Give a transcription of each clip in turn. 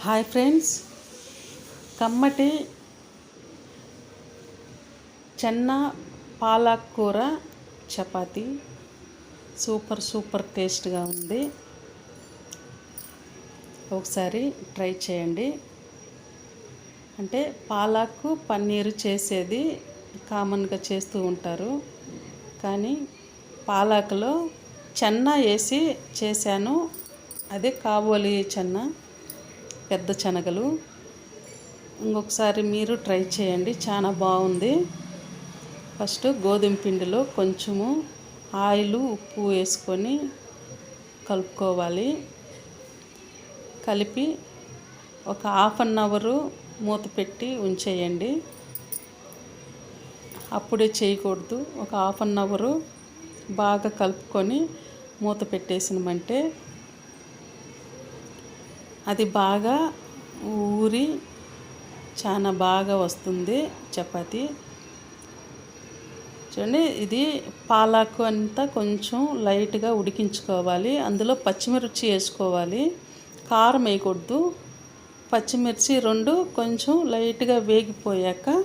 Hi friends. కమ్మటి చెన్న పాలక్ కూర chapati. Super super టేస్ట్గా ఉంది. ఒకసారి ట్రై చేయండి. అంటే పాలాకు పన్నీరు చేసేది కామన్గా చేస్తూ ఉంటారు. కానీ పాలాకులో చెన్న వేసి చేశాను. అదే కాబోలి చెన్న. పెద్ద శనగలు. ఇంకొకసారి మీరు ట్రై చేయండి. చాలా బాగుంది. ఫస్ట్ గోధుమ పిండిలో కొంచెము ఆయిల్ ఉప్పు వేసుకొని కలుపుకోవాలి. కలిపి ఒక హాఫ్ అన్ అవరు మూత పెట్టి ఉంచేయండి. అప్పుడే చేయకూడదు. ఒక హాఫ్ అన్ అవరు బాగా కలుపుకొని మూత పెట్టేసినమంటే అది బాగా ఊరి చాలా బాగా వస్తుంది చపాతి. చూడండి ఇది పాలాకు అంతా కొంచెం లైట్గా ఉడికించుకోవాలి. అందులో పచ్చిమిర్చి వేసుకోవాలి. కారం వేయకూడదు. పచ్చిమిర్చి రెండు కొంచెం లైట్గా వేగిపోయాక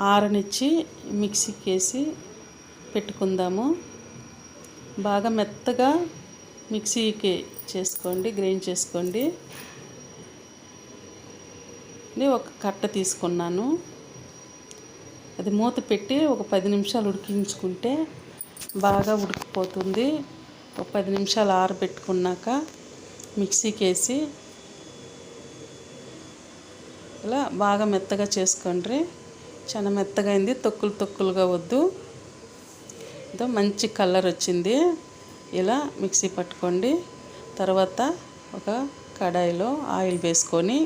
ఆరనిచ్చి మిక్సీకి వేసి పెట్టుకుందాము. బాగా మెత్తగా మిక్సీకి చేసుకోండి గ్రైండ్ చేసుకోండి. నేను ఒక కట్ట తీసుకున్నాను. అది మూత పెట్టి ఒక పది నిమిషాలు ఉడికించుకుంటే బాగా ఉడికిపోతుంది. ఒక పది నిమిషాలు ఆరబెట్టుకున్నాక మిక్సీకి వేసి ఇలా బాగా మెత్తగా చేసుకోండి. చాలా మెత్తగా అయింది. తొక్కులు తొక్కులుగా వద్దు. ఇదో మంచి కలర్ వచ్చింది. ఇలా మిక్సీ పట్టుకోండి. తర్వాత ఒక కడాయిలో ఆయిల్ వేసుకొని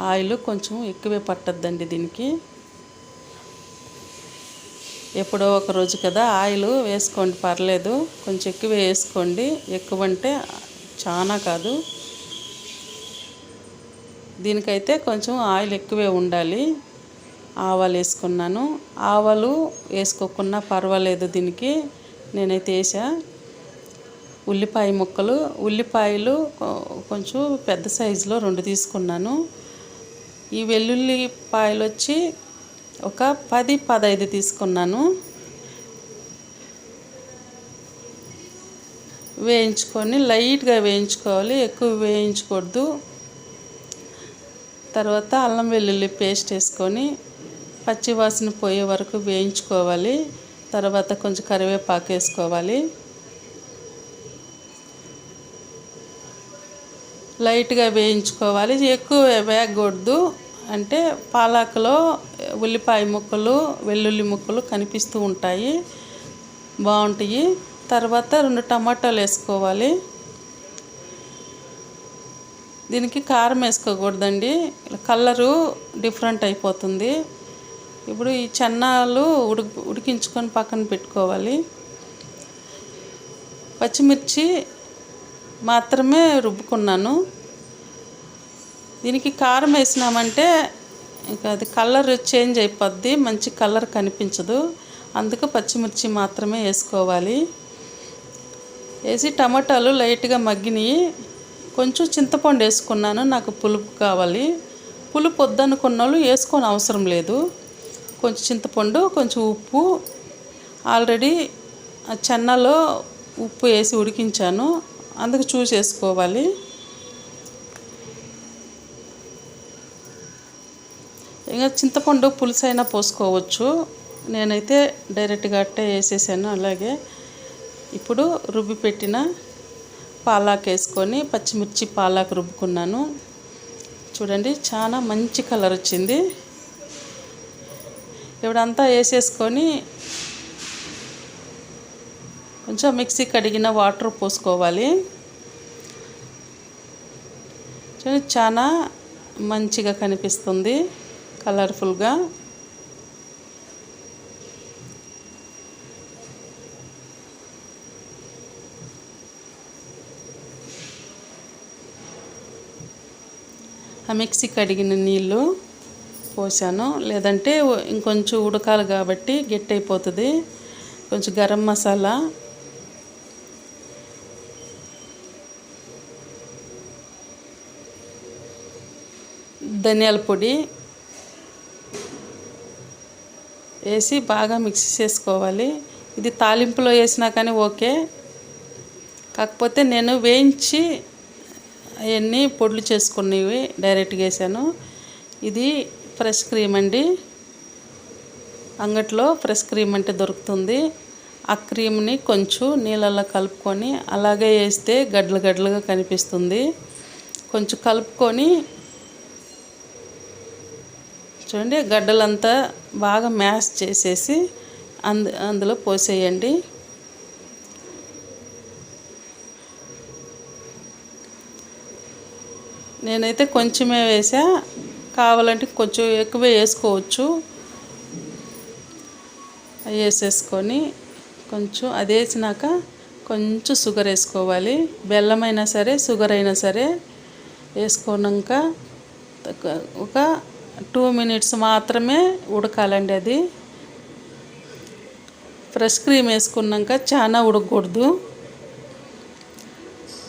ఆయిల్ కొంచెం ఎక్కువే పట్టద్దండి దీనికి. ఎప్పుడో ఒక రోజు కదా ఆయిల్ వేసుకోండి పర్లేదు. కొంచెం ఎక్కువ వేసుకోండి. ఎక్కువ అంటే చాలా కాదు. దీనికైతే కొంచెం ఆయిల్ ఎక్కువే ఉండాలి. ఆవాలు వేసుకున్నాను. ఆవాలు వేసుకోకున్నా పర్వాలేదు దీనికి. నేనైతే వేసా. ఉల్లిపాయ ముక్కలు ఉల్లిపాయలు కొంచెం పెద్ద సైజులో రెండు తీసుకున్నాను. ఈ వెల్లుల్లిపాయలు వచ్చి ఒక పది పదహైదు తీసుకున్నాను. వేయించుకొని లైట్గా వేయించుకోవాలి ఎక్కువ వేయించకూడదు. తర్వాత అల్లం వెల్లుల్లి పేస్ట్ వేసుకొని పచ్చివాసన పోయే వరకు వేయించుకోవాలి. తర్వాత కొంచెం కరివేపాకు వేసుకోవాలి. లైట్గా వేయించుకోవాలి. ఎక్కువ వేగకూడదు అంటే పాలకులో ఉల్లిపాయ ముక్కలు వెల్లుల్లి ముక్కలు కనిపిస్తూ ఉంటాయి. బాగుంటాయి. తర్వాత రెండు టమాటాలు వేసుకోవాలి. దీనికి కారం వేసుకోకూడదండి. కలరు డిఫరెంట్ అయిపోతుంది. ఇప్పుడు ఈ చెన్నాలు ఉడి ఉడికించుకొని పక్కన పెట్టుకోవాలి. పచ్చిమిర్చి మాత్రమే రుబ్బుకున్నాను. దీనికి కారం వేసినామంటే ఇంకా అది కలర్ చేంజ్ అయిపోద్ది మంచి కలర్ కనిపించదు. అందుకు పచ్చిమిర్చి మాత్రమే వేసుకోవాలి. వేసి టమాటాలు లైట్గా మగ్గినాయి కొంచెం చింతపండు వేసుకున్నాను నాకు పులుపు కావాలి. పులుపు వద్దనుకున్న వాళ్ళు వేసుకొని అవసరం లేదు. కొంచెం చింతపండు కొంచెం ఉప్పు. ఆల్రెడీ చెన్నలో ఉప్పు వేసి ఉడికించాను. అందుకు చూసేసుకోవాలి ఇంకా చింతపండు పులుసు అయినా పోసుకోవచ్చు. నేనైతే డైరెక్ట్గా అట్టే వేసేసాను. అలాగే ఇప్పుడు రుబ్బి పెట్టిన పాలాక్ వేసుకొని పచ్చిమిర్చి పాలాక్ రుబ్బుకున్నాను. చూడండి చాలా మంచి కలర్ వచ్చింది. ఇప్పుడంతా వేసేసుకొని కొంచెం మిక్సీ కడిగిన వాటర్ పోసుకోవాలి. చాలా మంచిగా కనిపిస్తుంది కలర్ఫుల్గా. ఆ మిక్సీ కడిగిన నీళ్ళు పోసాను. లేదంటే ఇంకొంచెం ఉడకాలి కాబట్టి గట్టి అయిపోతుంది. కొంచెం గరం మసాలా ధనియాల పొడి వేసి బాగా మిక్స్ చేసుకోవాలి. ఇది తాలింపులో వేసినా కానీ ఓకే. కాకపోతే నేను వేయించి అవన్నీ పొడులు చేసుకునేవి డైరెక్ట్గా వేసాను. ఇది ఫ్రెష్ క్రీమ్ అండి. అంగట్లో ఫ్రెష్ క్రీమ్ అంటే దొరుకుతుంది. ఆ క్రీమ్ని కొంచెం నీళ్ళల్లో కలుపుకొని అలాగే వేస్తే గడ్డలు గడ్డలుగా కనిపిస్తుంది. కొంచెం కలుపుకొని చూడండి గడ్డలంతా బాగా మ్యాష్ చేసేసి అందు అందులో పోసేయండి. నేనైతే కొంచెమే వేసా. కావాలంటే కొంచెం ఎక్కువ వేసుకోవచ్చు. అవి వేసేసుకొని కొంచెం అది వేసినాక కొంచెం షుగర్ వేసుకోవాలి. బెల్లం అయినా సరే షుగర్ అయినా సరే వేసుకున్నాక ఒక టూ మినిట్స్ మాత్రమే ఉడకాలండి అది. ఫ్రెష్ క్రీమ్ వేసుకున్నాక చాలా ఉడకకూడదు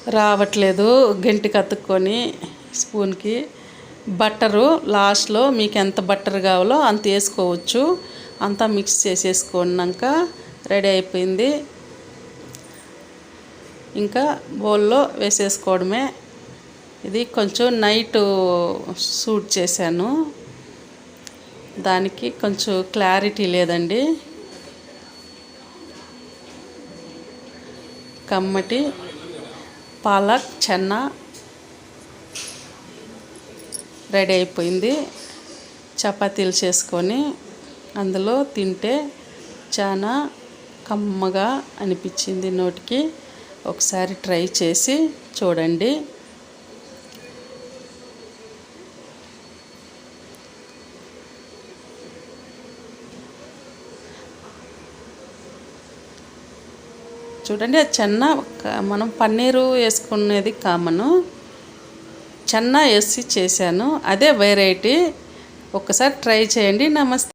రావట్లేదు గంటికి అతుక్కొని స్పూన్కి. బట్టరు లాస్ట్లో మీకు ఎంత బట్టర్ కావాలో అంత వేసుకోవచ్చు. అంతా మిక్స్ చేసేసుకున్నాక రెడీ అయిపోయింది. ఇంకా బౌల్లో వేసేసుకోవడమే. ఇది కొంచెం నైట్ షూట్ చేశాను. దానికి కొంచెం క్లారిటీ లేదండి. కమ్మటి పాలక్ చెన్న రెడీ అయిపోయింది. చపాతీలు చేసుకొని అందులో తింటే చాలా కమ్మగా అనిపించింది నోటికి. ఒకసారి ట్రై చేసి చూడండి. చూడండి అది చెన్న మనం పన్నీరు వేసుకునేది కామను. చెన్న వేసి చేశాను. అదే వెరైటీ ఒక్కసారి ట్రై చేయండి. నమస్తే.